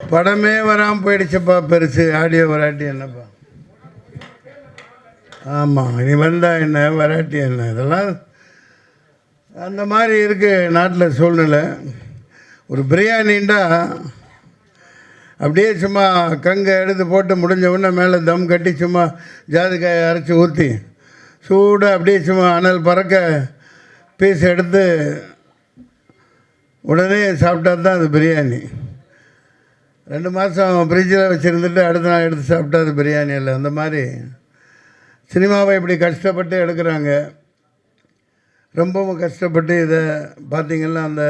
படமே வராமல் போயிடுச்சுப்பா பெருசு. ஆடியோ வராட்டி என்னப்பா? ஆமாம் நீ வந்தா என்ன வராட்டி என்ன? இதெல்லாம் அந்த மாதிரி இருக்குது நாட்டில் சூழ்நிலை. ஒரு பிரியாணின்டா அப்படியே சும்மா கங்கை எடுத்து போட்டு முடிஞ்ச உடனே மேலே தம் கட்டி சும்மா ஜாதிக்காயை அரைச்சி ஊற்றி சூடாக அப்படியே சும்மா அனல் பறக்க பீஸ் எடுத்து உடனே சாப்பிட்டா தான் அது பிரியாணி. ரெண்டு மாதம் ஃப்ரிட்ஜில் வச்சுருந்துட்டு அடுத்த நாள் எடுத்து சாப்பிட்டா அது பிரியாணி இல்லை அந்த மாதிரி சினிமாவை இப்படி கஷ்டப்பட்டு எடுக்கிறாங்க. ரொம்பவும் கஷ்டப்பட்டு இதை பார்த்திங்கன்னா அந்த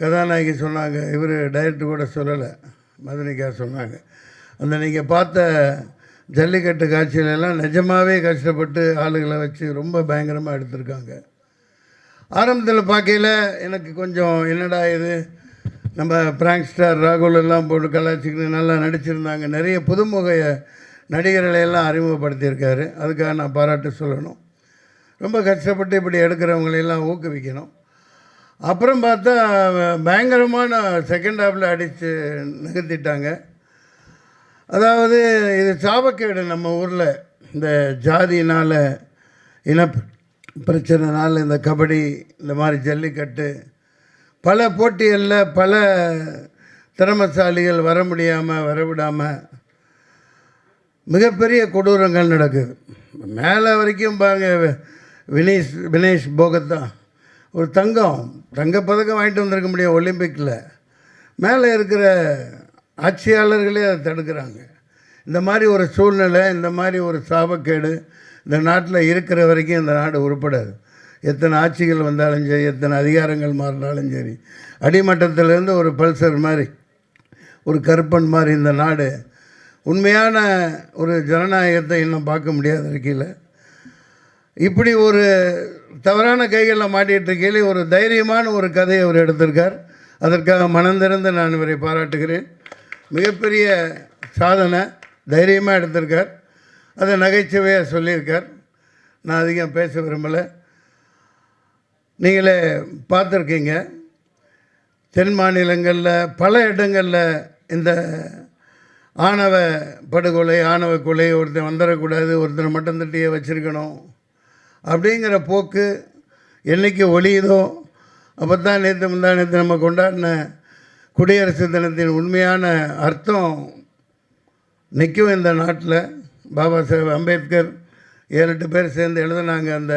கதாநாயகி சொன்னாங்க. இவர் டைரக்டர் கூட சொல்லலை. மதுனிகா சொன்னாங்க. அந்த நீங்கள் பார்த்த ஜல்லிக்கட்டு காட்சியிலெல்லாம் நிஜமாகவே கஷ்டப்பட்டு ஆளுகளை வச்சு ரொம்ப பயங்கரமாக எடுத்திருக்காங்க. ஆரம்பத்தில் பார்க்கையில் எனக்கு கொஞ்சம் என்னடா இது? நம்ம பிராங்க் ஸ்டார் ராகுல் எல்லாம் போட்டு கலாச்சிக்கிட்டு நல்லா நடிச்சிருந்தாங்க. நிறைய புதுமுக நடிகர்களை எல்லாம் அறிமுகப்படுத்தியிருக்காரு. அதுக்காக நான் பாராட்டு சொல்லணும். ரொம்ப கஷ்டப்பட்டு இப்படி எடுக்கிறவங்களையெல்லாம் ஊக்குவிக்கணும். அப்புறம் பார்த்தா பயங்கரமான செகண்ட் ஹாஃபில் அடித்து நிகழ்த்திட்டாங்க அதாவது இது சாபக்கேடு நம்ம ஊரில். இந்த ஜாதியினால் இன பிரச்சனைனால இந்த கபடி இந்த மாதிரி ஜல்லிக்கட்டு பல போட்டிகளில் பல திறமசாலிகள் வர முடியாமல் வரவிடாமல் மிகப்பெரிய கொடூரங்கள் நடக்குது. மேலே வரைக்கும் பாருங்க வினேஷ் வினேஷ் போகத்தான் ஒரு தங்கம் தங்கப்பதக்கம் வாங்கிட்டு வந்திருக்க முடியும் ஒலிம்பிக்கில். மேலே இருக்கிற ஆட்சியாளர்களே அதை தடுக்கிறாங்க. இந்த மாதிரி ஒரு சூழ்நிலை இந்த மாதிரி ஒரு சாபக்கேடு இந்த நாட்டில் இருக்கிற வரைக்கும் இந்த நாடு உருப்படாது. எத்தனை ஆட்சிகள் வந்தாலும் சரி எத்தனை அதிகாரங்கள் மாறினாலும் சரி அடிமட்டத்திலேருந்து ஒரு பல்சர் மாதிரி ஒரு கருப்பன் மாதிரி இந்த நாடு உண்மையான ஒரு ஜனநாயகத்தை இன்னும் பார்க்க முடியாத இருக்கையில் இப்படி ஒரு தவறான கைகளில் மாட்டிகிட்டு இருக்கையில் ஒரு தைரியமான ஒரு கதையை அவர் எடுத்திருக்கார். அதற்காக மனந்திறந்து நான் இவரை பாராட்டுகிறேன். மிகப்பெரிய சாதனை தைரியமாக எடுத்திருக்கார். அதை நகைச்சுவையாக சொல்லியிருக்கார். நான் அதிகம் பேச விரும்பலை. நீங்களே பார்த்துருக்கீங்க. தென் மாநிலங்களில் பல இடங்களில் இந்த ஆணவ படுகொலை ஆணவ கொலை ஒருத்தன் வந்துடக்கூடாது ஒருத்தனை மட்டும் தட்டியே வச்சுருக்கணும். அப்படிங்கிற போக்கு என்றைக்கு ஒழியுதோ அப்போ தான் நேற்று முந்தா நேற்று நம்ம கொண்டாடின குடியரசு தினத்தின் உண்மையான அர்த்தம் நிற்கும் இந்த நாட்டில். பாபா சாஹேப் அம்பேத்கர் ஏழு எட்டு பேர் சேர்ந்து எழுதினாங்க அந்த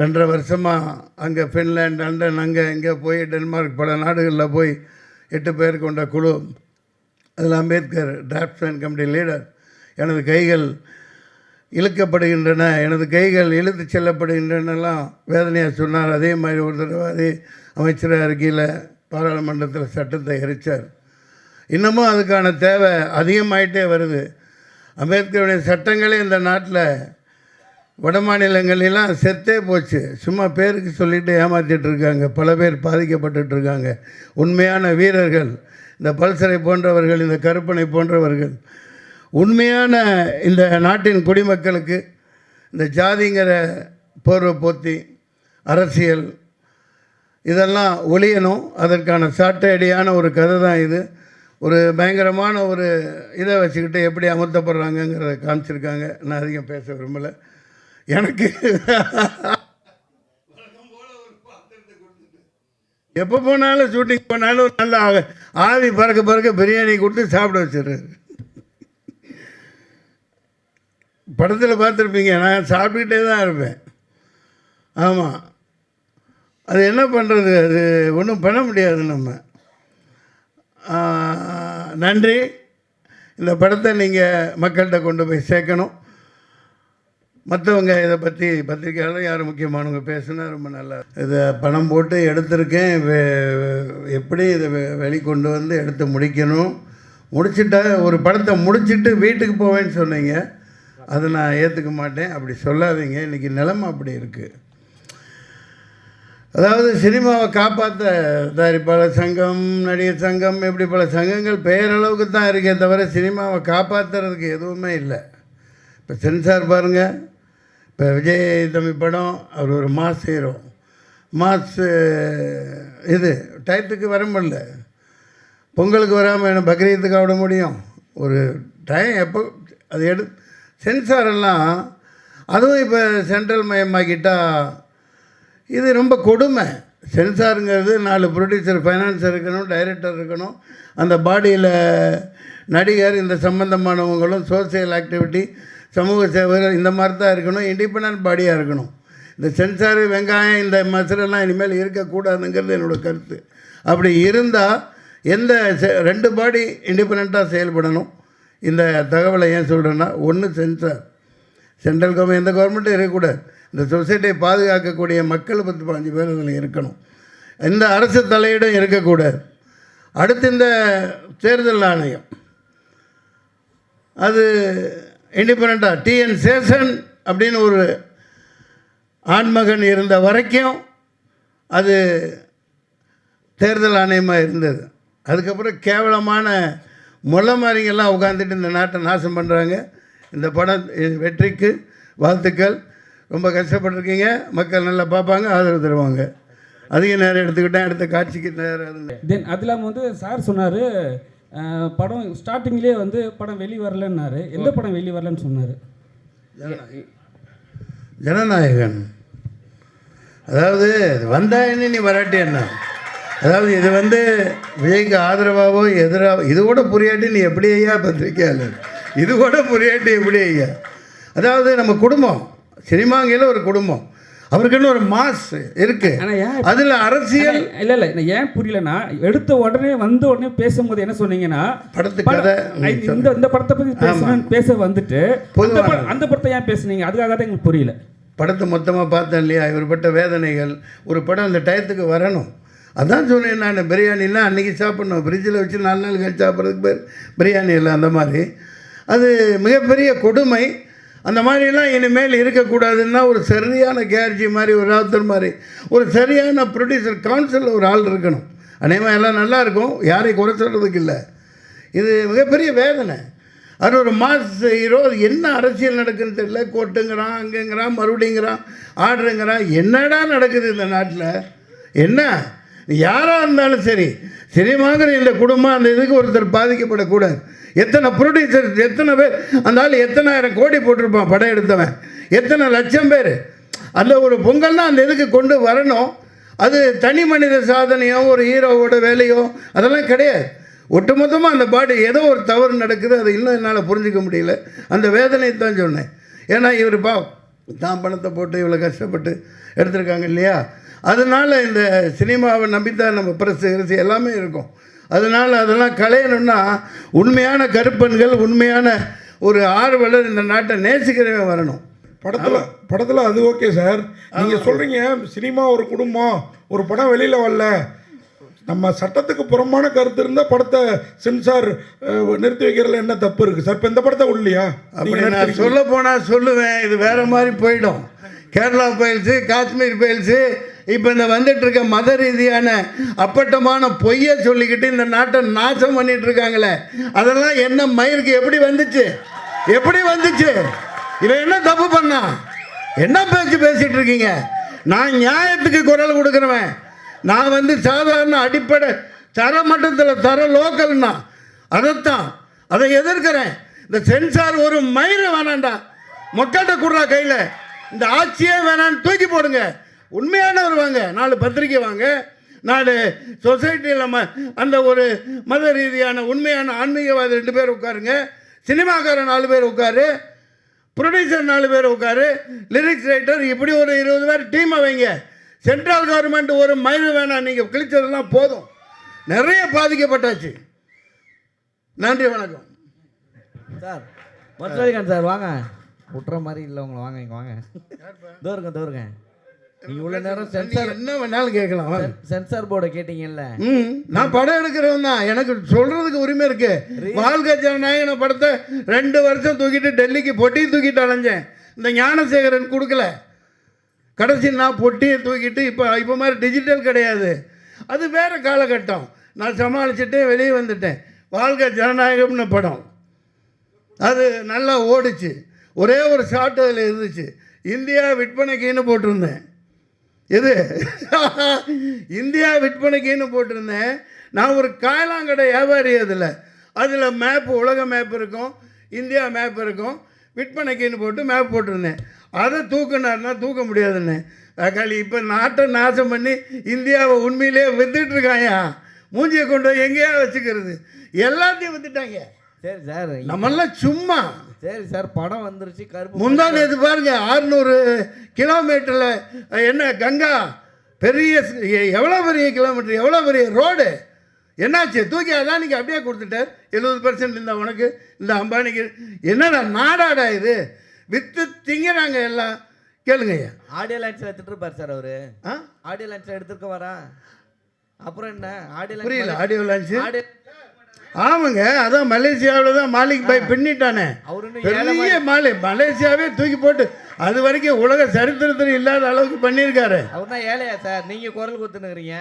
ரெண்டரை வருஷமாக அங்கே ஃபின்லேண்ட் லண்டன் அங்கே இங்கே போய் டென்மார்க் பல நாடுகளில் போய் எட்டு பேர் கொண்ட குழு. அதில் அம்பேத்கர் டிராஃப்ட்மேன் கமிட்டி லீடர் எனது கைகள் இழுக்கப்படுகின்றன. எனது கைகள் இழுத்து செல்லப்படுகின்றனெல்லாம் வேதனையாக சொன்னார் அதே மாதிரி ஒரு தடவை அதே அமைச்சராக இருக்கையில் பாராளுமன்றத்தில் சட்டத்தை எரித்தார் இன்னமும் அதுக்கான தேவை அதிகமாயிட்டே வருது. அம்பேத்கருடைய சட்டங்களே இந்த நாட்டில் வட மாநிலங்களெல்லாம் செத்தே போச்சு. சும்மா பேருக்கு சொல்லிட்டு ஏமாற்றிட்டு இருக்காங்க பல பேர் பாதிக்கப்பட்டுட்டு இருக்காங்க உண்மையான வீரர்கள் இந்த பல்சரை போன்றவர்கள் இந்த கருப்பனை போன்றவர்கள். உண்மையான இந்த நாட்டின் குடிமக்களுக்கு இந்த ஜாதிங்கிற போர்வை போத்தி அரசியல் இதெல்லாம் ஒழியணும். அதற்கான சாட்டையடியான ஒரு கதை தான் இது. ஒரு பயங்கரமான ஒரு இதை வச்சுக்கிட்டு எப்படி அமர்த்தப்படுறாங்கங்கிறத காமிச்சிருக்காங்க. நான் அதிகம் பேச விரும்பலை. எனக்கு எப்போ போனாலும் ஷூட்டிங் போனாலும் நல்ல ஆ- ஆவி பறக்க பறக்க பிரியாணி கொடுத்து சாப்பிட வச்சிடுறாரு. படத்தில் பார்த்துருப்பீங்க நான் சாப்பிட்டுக்கிட்டே தான் இருப்பேன். ஆமாம் அது என்ன பண்ணுறது அது ஒன்றும் பண்ண முடியாது நம்ம. நன்றி. இந்த படத்தை நீங்கள் மக்கள்கிட்ட கொண்டு போய் சேர்க்கணும். மற்றவங்க இதை பற்றி பத்திரிக்கையாளர் யாரும் முக்கியமானவங்க பேசுனா ரொம்ப நல்லா இதை பணம் போட்டு எடுத்திருக்கேன். வெ- எப்படி இதை வெ- வெளிக்கொண்டு வந்து எடுத்து முடிக்கணும்? முடிச்சிட்டா ஒரு படத்தை முடிச்சிட்டு வீட்டுக்கு போவேன்னு சொன்னீங்க. அதை நான் ஏற்றுக்க மாட்டேன். அப்படி சொல்லாதீங்க. இன்றைக்கி நிலமை அப்படி இருக்குது அதாவது சினிமாவை காப்பாற்ற தயாரிப்பாளர் சங்கம் நடிகர் சங்கம் இப்படி பல சங்கங்கள் பெயரளவுக்கு தான் இருக்கே தவிர சினிமாவை காப்பாற்றுறதுக்கு எதுவுமே இல்லை. இப்போ சென்சார் பாருங்கள் இப்போ விஜய் தம்பி படம் அவர் ஒரு மாஸ் ஹீரோ. மாஸ் இது டயத்துக்கு வர முடியல பொங்கலுக்கு வராமல் என்ன பக்ரீத்துக்கு ஆட முடியும்? ஒரு டைம் எப்போ அது எடு சென்சார் எல்லாம் அதுவும் இப்போ சென்ட்ரல் மயமாக்கிட்டால் இது ரொம்ப கொடுமை. சென்சாருங்கிறது நாலு ப்ரொடியூசர் ஃபைனான்சர் இருக்கணும் டைரக்டர் இருக்கணும். அந்த பாடியில் நடிகர் இந்த சம்மந்தமானவங்களும் சோசியல் ஆக்டிவிட்டி சமூக சேவகர் இந்த மாதிரி தான் இருக்கணும் இண்டிபெண்ட் பாடியாக இருக்கணும். இந்த சென்சாரு வெங்காயம் இந்த மசாலெல்லாம் இனிமேல் இருக்கக்கூடாதுங்கிறது என்னோடய கருத்து. அப்படி இருந்தால் எந்த செ- ரெண்டு பாடி இண்டிபெண்ட்டாக செயல்படணும். இந்த தகவலை ஏன் சொல்கிறேன்னா ஒன்று சென்சார் சென்ட்ரல் கவர்மெண்ட் எந்த கவர்மெண்ட்டும் இருக்கக்கூடாது. இந்த சொசைட்டியை பாதுகாக்கக்கூடிய மக்கள் பத்து பதினஞ்சு பேர் அதில் இருக்கணும். இந்த அரசு தலையிடம் இருக்கக்கூடாது. அடுத்து இந்த தேர்தல் ஆணையம். அது இண்டிபெண்ட்டாக டிஎன் சேசன் அப்படின்னு ஒரு ஆண்மகன் இருந்த வரைக்கும் அது தேர்தல் ஆணையமாக இருந்தது. அதுக்கப்புறம் கேவலமான முள்ள மாதிரிங்கெல்லாம் உட்காந்துட்டு இந்த நாட்டை நாசம் பண்ணுறாங்க இந்த படம் வெற்றிக்கு வாழ்த்துக்கள். ரொம்ப கஷ்டப்பட்டிருக்கீங்க. மக்கள் நல்லா பார்ப்பாங்க ஆதரவு தருவாங்க. அதிக நேரம் எடுத்துக்கிட்டேன். அடுத்த காட்சிக்கு நேரம் தென் அது இல்லாமல் வந்து சார் சொன்னார் படம் ஸ்டார்டிங்லேயே வந்து படம் வெளி வரலன்னாரு எந்த படம் வெளி வரலன்னு சொன்னார்? ஜனநாயகன். அதாவது வந்தா என்ன நீ வராட்டி என்ன? அதாவது இது வந்து விஜய்க்கு ஆதரவாகவோ எதிராக இது கூட புரியாட்டி நீ எப்படி ஐயா பத்திரிக்கையாளர் இது கூட புரியாட்டி எப்படி ஐயா? அதாவது நம்ம குடும்பம் சினிமாங்கையில் ஒரு குடும்பம். அவருக்குன்னு ஒரு மாஸ் இருக்கு. அதில் அரசியல் இல்லை இல்லை ஏன் புரியலன்னா எடுத்த உடனே வந்த உடனே பேசும்போது என்ன சொன்னீங்கன்னா படத்து படம்- கதை ஐ, இந்த இந்த படத்தை பற்றி பேசணும் பேச வந்துட்டு அந்த அந்த படத்தை ஏன் பேசுனீங்க? அதுக்காக தான் எங்களுக்கு புரியல. படத்தை மொத்தமாக பார்த்தேன் இல்லையா? இவர் பட்ட வேதனைகள் ஒரு படம் இந்த டயத்துக்கு வரணும். அதான் சொன்னேன் நான் பிரியாணிலாம் அன்றைக்கி சாப்பிட்ணும். ஃப்ரிட்ஜில் வச்சு நாலு நாள் கழிச்சு சாப்பிட்றதுக்கு பேர் பிரியாணி இல்லை அந்த மாதிரி. அது மிகப்பெரிய கொடுமை. அந்த மாதிரிலாம் இனிமேல் இருக்கக்கூடாதுன்னா ஒரு சரியான கேர்ஜி மாதிரி ஒரு ஆத்தர் மாதிரி ஒரு சரியான ப்ரொடியூசர் கவுன்சிலில் ஒரு ஆள் இருக்கணும். அநேகமாக எல்லாம் நல்லா இருக்கும் யாரையும் குறை சொல்கிறதுக்கு இல்லை. இது மிகப்பெரிய வேதனை. அது ஒரு மாஸ் ஹீரோ என்ன அரசியல் நடக்குன்னு தெரியல. கோட்டுங்கிறான் அங்கேங்கிறான் மறுபடிங்கிறான் ஆடுறங்கிறான் என்னடா நடக்குது இந்த நாட்டில்? என்ன? யாராக இருந்தாலும் சரி சினிமாங்கிற இந்த குடும்பம் அந்த இதுக்கு ஒருத்தர் பாதிக்கப்படக்கூடாது. எத்தனை ப்ரொடியூசர் எத்தனை பேர் அந்த ஆள் எத்தனாயிரம் கோடி போட்டிருப்பான் படம் எடுத்தவன். எத்தனை லட்சம் பேர். அந்த ஒரு பொங்கல்னா அந்த இதுக்கு கொண்டு வரணும். அது தனி மனித சாதனையோ ஒரு ஹீரோவோட வேலையோ அதெல்லாம் கிடையாது. ஒட்டுமொத்தமாக அந்த பாடி ஏதோ ஒரு தவறு நடக்குது அதை இன்னும் என்னால் புரிஞ்சிக்க முடியல. அந்த வேதனை தான் சொன்னேன். ஏன்னா இவர் பா தான் பணத்தை போட்டு இவ்வளோ கஷ்டப்பட்டு எடுத்திருக்காங்க இல்லையா? அதனால் இந்த சினிமாவை நம்பித்தான் நம்ம பிரசு கிரசு எல்லாமே இருக்கும். அதனால் அதெல்லாம் களையணும்னா உண்மையான கருப்பன்கள் உண்மையான ஒரு ஆர்வலர் இந்த நாட்டை நேசிக்கிறவன் வரணும். படத்துல படத்துல அது ஓகே சார். நீங்க சொல்றீங்க சினிமா ஒரு குடும்பம் ஒரு படம் வெளியில வரல. நம்ம சட்டத்துக்கு புறம்பான கருத்து இருந்தா படத்தை சென்சார் நிறுத்தி வைக்கிறதுல என்ன தப்பு இருக்கு? சார் இப்போ இந்த படத்தை உள்ளியா அப்படி நான் சொல்ல போனால் சொல்லுவேன் இது வேற மாதிரி போயிடும். கேரளா பயில்ஸு காஷ்மீர் பயில்ஸு இப்போ இந்த வந்துட்டு இருக்க மத ரீதியான அப்பட்டமான பொய்யை சொல்லிக்கிட்டு இந்த நாட்டை நாசம் பண்ணிட்டு இருக்காங்களே. அதெல்லாம் என்ன மயிருக்கு எப்படி வந்துச்சு? எப்படி வந்துச்சு? இவன் என்ன தப்பு பண்ணா? என்ன பேச்சு பேசிட்டு இருக்கீங்க? நான் நியாயத்துக்கு குரல் கொடுக்குறவன். நான் வந்து சாதாரண அடிப்படை தர மட்டத்தில் தர லோக்கல்னா அதைத்தான் அதை எதிர்க்கிறேன். இந்த சென்சார் ஒரு மயிறு வேணாண்டா. மக்கள்கிட்ட குடுறா கையில். இந்த ஆட்சியே வேணான்னு தூக்கி போடுங்க. உண்மையானவர் வாங்க. நாலு பத்திரிக்கை வாங்க. நாலு சொசைட்டியில் நம்ம அந்த ஒரு மத ரீதியான உண்மையான ஆன்மீகவாதி ரெண்டு பேர் உட்காருங்க. சினிமாக்காரன் நாலு பேர் உட்காரு. ப்ரொடியூசர் நாலு பேர் உட்காரு. லிரிக்ஸ் ரைட்டர் இப்படி ஒரு இருபது பேர் டீமை வைங்க. சென்ட்ரல் கவர்மெண்ட் ஒரு மயில் வேணாம் நீங்கள் கிழிச்சதெல்லாம் போதும். நிறைய பாதிக்கப்பட்டாச்சு. நன்றி வணக்கம். சார் மருத்துவரிகான் சார் வாங்க. விட்டுற மாதிரி இல்லை உங்களை வாங்க இங்கே வாங்க. தோருங்க தோருங்க. இவ்வளோ நேரம் சென்சார் என்ன வேணாலும் கேட்கலாம். சென்சார் போர்டை கேட்டீங்கல்ல? ம் நான் படம் எடுக்கிறவன் தான். எனக்கு சொல்றதுக்கு உரிமை இருக்கு. வாழ்க்கை ஜனநாயகன படத்தை ரெண்டு வருஷம் தூக்கிட்டு டெல்லிக்கு பொட்டி தூக்கிட்டு அலைஞ்சேன். இந்த ஞானசேகரன் கொடுக்கல. கடைசி நான் பொட்டியை தூக்கிட்டு இப்போ இப்போ மாதிரி டிஜிட்டல் கிடையாது. அது வேற காலகட்டம். நான் சமாளிச்சுட்டு வெளியே வந்துட்டேன். வாழ்க்கை ஜனநாயகம்னு படம். அது நல்லா ஓடிச்சு. ஒரே ஒரு ஷாட் அதில் இருந்துச்சு. இந்தியா விற்பனைக்குன்னு போட்டிருந்தேன். எது? இந்தியா விற்பனைக்குன்னு போட்டிருந்தேன். நான் ஒரு காயலாங்கடை வியாபாரி அதில். அதில் மேப் உலக மேப் இருக்கும் இந்தியா மேப் இருக்கும். விற்பனைக்குன்னு போட்டு மேப் போட்டிருந்தேன். அதை தூக்குனாருன்னா தூக்க முடியாதுன்னு. தக்காளி இப்போ நாட்டை நாசம் பண்ணி இந்தியாவை உண்மையிலே வித்துட்டு இருக்காயா? மூஞ்சியை கொண்டு எங்கேயா வச்சுக்கிறது? எல்லாத்தையும் வித்துட்டாங்க. சரி சார் நம்மெல்லாம் சும்மா சரி சார் படம் வந்துருச்சு கருப்பு முந்தா நேற்று பாருங்க ஆறுநூறு கிலோமீட்டரில் என்ன கங்கா பெரிய எவ்வளோ பெரிய கிலோமீட்டர் எவ்வளோ பெரிய ரோடு? என்னாச்சு? தூக்கி அதானிக்கு அப்படியே கொடுத்துட்டார். எழுபது பர்சன்ட் இந்த உனக்கு இந்த அம்பானிக்கு. என்னடா நாடாடா இது? வித்து திங்கிறாங்க எல்லாம். கேளுங்க ஐயா. ஆடியோ லான்ச்சில் எடுத்துட்டு சார் அவரு. ஆ? ஆடியோ லான்ச்சில் எடுத்துருக்க வரா அப்புறம் என்ன? ஆடியோ புரியல ஆடியோ லான்ச்சு ஆடியோ ஆமாங்க அதான் மலேசியாவில் தான் மாலிக் பாய் பின்னிட்டானே. பெரிய மாலை மலேசியாவே தூக்கி போட்டு அது வரைக்கும் உலக சரித்திரத்தில் இல்லாத அளவுக்கு பண்ணியிருக்காரு. அவர் தான் ஏழையா சார்? நீங்க குரல் கொடுத்துனுக்குறீங்க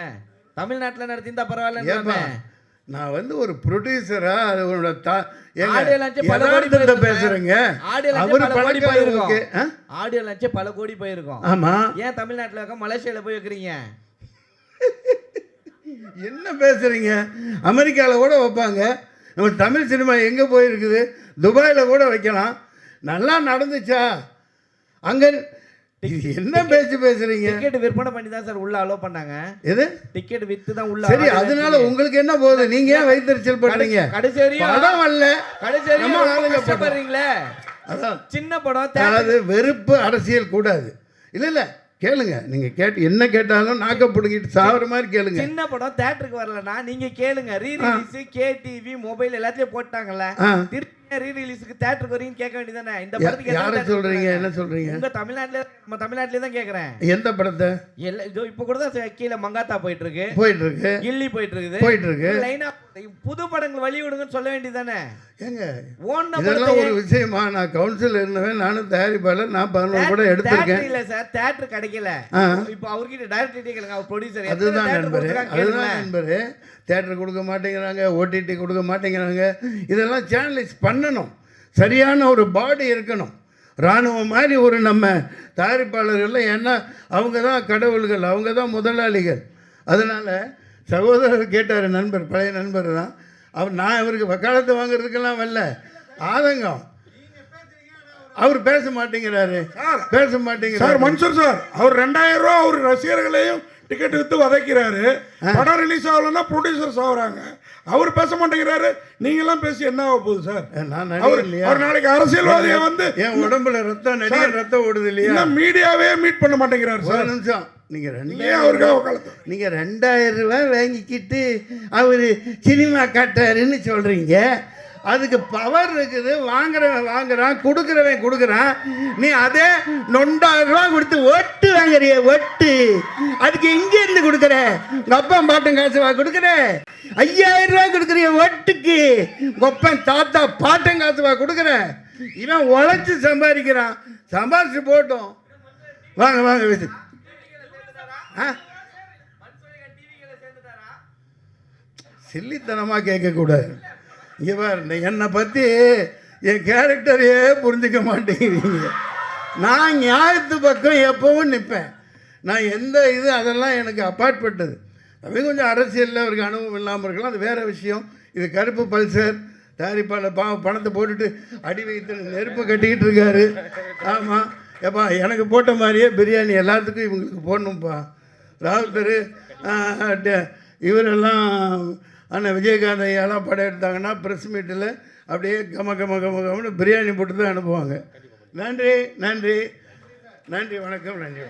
தமிழ்நாட்டில் நடத்தியிருந்தா பரவாயில்ல நான் வந்து ஒரு ப்ரொடியூசரா அது உன்னோட தா போயிருக்கும். பேசுறேங்க. அவரு பல கோடி? ஆடியோ லான்ச்சு பல கோடி போயிருக்கும். ஆமா. ஏன் தமிழ்நாட்டில் இருக்க மலேசியாவில் போய் வைக்கிறீங்க? என்ன பேசுறீங்க? அமெரிக்காவில் கூட வைப்பாங்க. நம்ம தமிழ் சினிமா எங்கே போயிருக்குது? துபாயில் கூட வைக்கலாம். நல்லா நடந்துச்சா? அங்கே இது என்ன பேச்சு பேசுறீங்க? டிக்கெட் விற்பனை பண்ணி தான் சார் உள்ள அலோவ் பண்ணாங்க. எது? டிக்கெட் வித்து தான் உள்ள சரி அதனால உங்களுக்கு என்ன போகுது? நீங்க ஏன் வைத்தறிச்சல் பண்றீங்க? கடைசி வரையும் படம் வரல கடைசி வரையும் ஆளுங்க. கஷ்டப்படுறீங்களே? அதான். சின்ன படம் அதாவது வெறுப்பு அரசியல் கூடாது. இல்ல இல்ல. கேளுங்க. நீங்க கேட்டு என்ன கேட்டாலும் நாக்க பிடுங்கிட்டு சாவற மாதிரி கேளுங்க. சின்ன படம் தேட்டருக்கு வரலனா நீங்க கேளுங்க. Re release K TV mobile எல்லாத்தையும் போட்டாங்கல்ல. திருப்பி ரீ ரிலீஸ்க்கு தேட்டருக்கு வரீங்கன்னு கேட்க வேண்டியதானே இந்த படத்துக்கு யாரை சொல்றீங்க? என்ன சொல்றீங்க? உங்க தமிழ்நாட்டுல நம்ம தமிழ்நாட்டுல தான் கேக்குறேன். எந்த படத்தை? எல்லா இதோ இப்ப கூட தான் கீழே மங்காத்தா போயிட்டு இருக்கு. போயிட்டு இருக்கு. கில்லி போயிட்டு இருக்குது. போயிட்டு இருக்கு. லைனா புது படங்கள் வழி விடுங்கன்னு சொல்ல வேண்டியதானே ஏங்க ஓன் இதெல்லாம் ஒரு விஷயமா? நான் கவுன்சில் இருந்தவன் நானும் தயாரிப்பாளர் நான் பதினோரு கூட எடுத்திருக்கேன். இல்ல சார் தேட்டர் கிடைக்கல. இப்போ அவர்கிட்ட டைரக்டர் கேளுங்க அவர் ப்ரொடியூசர் அதுதான் நண்பர் அதுதான் நண்பர். தேட்டர் கொடுக்க மாட்டேங்கிறாங்க ஓடிடி கொடுக்க மாட்டேங்கிறாங்க. இதெல்லாம் சேனலைஸ் பண்ணணும். சரியான ஒரு பாடி இருக்கணும். இராணுவம் மாதிரி ஒரு நம்ம தயாரிப்பாளர்கள் ஏன்னா அவங்க தான் கடவுள்கள் அவங்க தான் முதலாளிகள். அதனால் சகோதரர் கேட்டார் நண்பர் பழைய நண்பர் தான் அவர் நான் இவருக்கு வக்காலத்து வாங்குறதுக்கெல்லாம் வரல. ஆதங்கம். அவர் பேச மாட்டேங்கிறாரு. பேச சார் மாட்டேங்கிறாரு மன்சூர் சார் அவர் ரெண்டாயிரம் ரூபா அவர் ரசிகர்களையும் டிக்கெட் வித்து வதைக்கிறாரு. படம் ரிலீஸ் ஆகலன்னா ப்ரொடியூசர்ஸ் ஆகுறாங்க. அவர் பேச மாட்டேங்கிறாரு. நீங்க எல்லாம் பேசி என்ன ஆக போகுது சார்? நான் அவர் நாளைக்கு அரசியல்வாதியை வந்து என் உடம்புல ரத்தம் நிறைய ரத்தம் ஓடுது இல்லையா? மீடியாவே மீட் பண்ண மாட்டேங்கிறாரு சார். நிமிஷம். நீங்க நீங்க ரெண்டு அவருக்காக வக்காலத்து நீங்க ரெண்டாயிரம் ரூபாய் வாங்கிக்கிட்டு அவர் சினிமா காட்டாருன்னு சொல்றீங்க. அதுக்கு பவர் இருக்குது. வாங்குறவன் வாங்குறான் கொடுக்குறவன் கொடுக்குறான். நீ அதே நொண்டாயிரம் ரூபா கொடுத்து ஒட்டு வாங்குறிய ஒட்டு அதுக்கு எங்க இருந்து கொடுக்குற? உங்க அப்பா பாட்டன் காசு வா கொடுக்குற. ஐயாயிரம் ரூபாய் கொடுக்குறிய ஒட்டுக்கு உங்க அப்பன் தாத்தா பாட்டன் காசு வா கொடுக்குற. இவன் உழைச்சு சம்பாதிக்கிறான். சம்பாதிச்சு போட்டோம். வாங்க வாங்க சில்லித்தனமாக கேட்கக்கூடாது. இங்கே என்னை பற்றி என் கேரக்டரையே புரிஞ்சுக்க மாட்டேங்கிறீங்க. நான் நியாயத்து பக்கம் எப்பவும் நிற்பேன் நான் எந்த இது அதெல்லாம் எனக்கு அப்பாற்பட்டது. அது கொஞ்சம் அரசியலில் அவருக்கு அனுபவம் இல்லாமல் இருக்கலாம். அது வேறு விஷயம். இது கருப்பு பல்சர். தயாரிப்பாளர் பா பணத்தை போட்டுட்டு அடி வைத்து நெருப்பு கட்டிக்கிட்டு இருக்காரு. ஆமாம் ஏப்பா எனக்கு போட்ட மாதிரியே பிரியாணி எல்லாத்துக்கும் இவங்களுக்கு போடணும்ப்பா ராகுல் இவரெல்லாம் அண்ணன் விஜயகாந்த் ஐயாலாம் படம் எடுத்தாங்கன்னா ப்ரெஸ் மீட்டில் அப்படியே கம கம கம கமன்னு பிரியாணி போட்டு தான் அனுப்புவாங்க. நன்றி நன்றி. நன்றி வணக்கம் நன்றி.